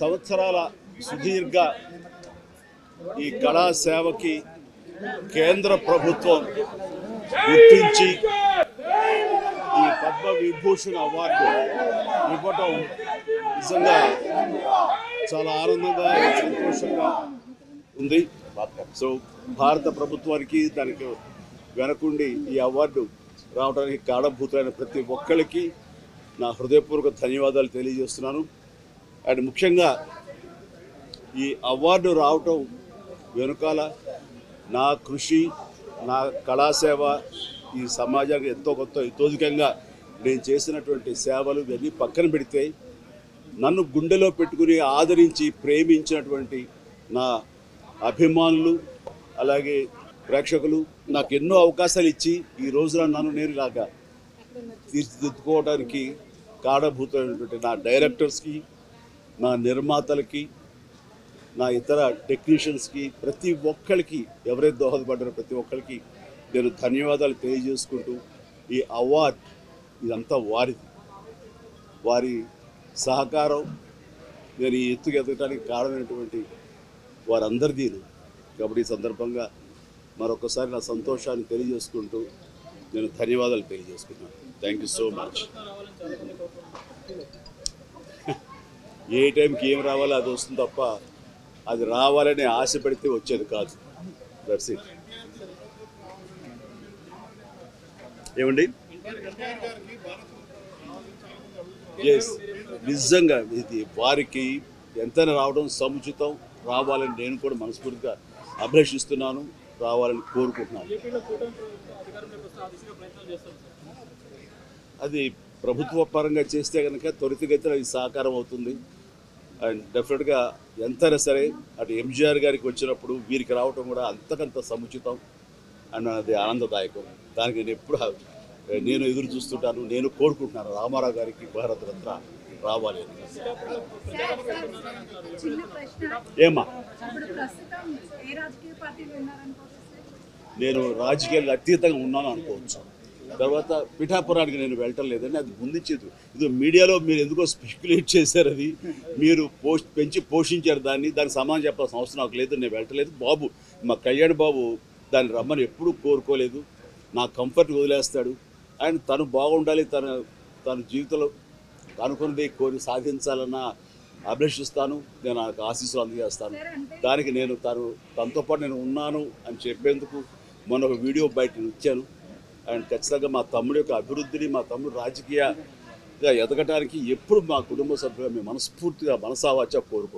సంవత్సరాల సుదీర్ఘ ఈ కళాసేవకి కేంద్ర ప్రభుత్వం గుర్తించి ఈ పద్మ విభూషణ్ అవార్డు ఇవ్వటం నిజంగా చాలా ఆనందంగా సంతోషంగా ఉంది. సో భారత ప్రభుత్వానికి దానికి వెనకుండి ఈ అవార్డు రావడానికి కారణభూతులైన ప్రతి ఒక్కరికి నా హృదయపూర్వక ధన్యవాదాలు తెలియజేస్తున్నాను. అండ్ ముఖ్యంగా ఈ అవార్డు రావటం వెనుకాల నా కృషి నా కళాసేవ ఈ సమాజానికి ఎంతో కొంత ఇతోధికంగా నేను చేసినటువంటి సేవలు ఇవన్నీ పక్కన పెడితే నన్ను గుండెలో పెట్టుకుని ఆదరించి ప్రేమించినటువంటి నా అభిమానులు అలాగే ప్రేక్షకులు నాకు ఎన్నో అవకాశాలు ఇచ్చి ఈ రోజున నన్ను నేను ఇలాగా తీర్చిదిద్దుకోవడానికి కారణభూతమైనటువంటి నా డైరెక్టర్స్కి నా నిర్మాతలకి నా ఇతర టెక్నీషియన్స్కి ప్రతి ఒక్కరికి ఎవరైతే దోహదపడ్డారో ప్రతి ఒక్కరికి నేను ధన్యవాదాలు తెలియజేసుకుంటూ ఈ అవార్డ్ ఇదంతా వారిది. వారి సహకారం నేను ఈ ఎత్తుకు ఎదగటానికి కారణమైనటువంటి వారందరిది కాబట్టి ఈ సందర్భంగా మరొకసారి నా సంతోషాన్ని తెలియజేసుకుంటూ నేను ధన్యవాదాలు తెలియజేసుకున్నాను థ్యాంక్ యూ సో మచ్. ఏ టైంకి ఏం రావాలో అది వస్తుంది తప్ప అది రావాలని ఆశ పెడితే వచ్చేది కాదు. దట్స్ ఇట్ ఏమండి? ఎస్ నిజంగా ఇది వారికి ఎంతైనా రావడం సముచితం. రావాలని నేను కూడా మనస్ఫూర్తిగా అభిలషిస్తున్నాను. రావాలని కోరుకుంటున్నాను. అది ప్రభుత్వ పరంగా చేస్తే కనుక త్వరితగతిన ఇది సాకారం అవుతుంది. అండ్ డెఫినెట్గా ఎంతైనా సరే అటు ఎంజీఆర్ గారికి వచ్చినప్పుడు వీరికి రావటం కూడా అంతకంత సముచితం అండ్ అది ఆనందదాయకం. దానికి నేను ఎప్పుడు నేను ఎదురు చూస్తుంటాను నేను కోరుకుంటున్నాను రామారావు గారికి భారత రత్న రావాలి అని. ఏమా నేను రాజకీయాలకు అతీతంగా ఉన్నాను అనుకోవచ్చు. తర్వాత పిఠాపురానికి నేను వెళ్ళటం లేదని అది ముందించేది ఇది మీడియాలో మీరు ఎందుకో స్పెక్యులేట్ చేశారు అది. మీరు పోష్ పెంచి పోషించారు దాన్ని దానికి సమానం చెప్పాల్సిన అవసరం నాకు లేదు నేను వెళ్ళటలేదు బాబు మా కళ్యాణ్ బాబు దాన్ని రమ్మని ఎప్పుడూ కోరుకోలేదు. నా కంఫర్ట్ వదిలేస్తాడు. అండ్ తను బాగుండాలి తన తన జీవితంలో అనుకున్నది కోరి సాధించాలన్న అభిలషిస్తాను. నేను నాకు ఆశీస్సులు అందజేస్తాను. దానికి నేను తను తనతో పాటు నేను ఉన్నాను అని చెప్పేందుకు మొన్న ఒక వీడియో బయట ఇచ్చాను. అండ్ ఖచ్చితంగా మా తమ్ముడి యొక్క అభివృద్ధిని మా తమ్ముడు రాజకీయంగా ఎదగటానికి ఎప్పుడు మా కుటుంబ సభ్యులు మేము మనస్ఫూర్తిగా మనసావాచ కోరుకుంటాం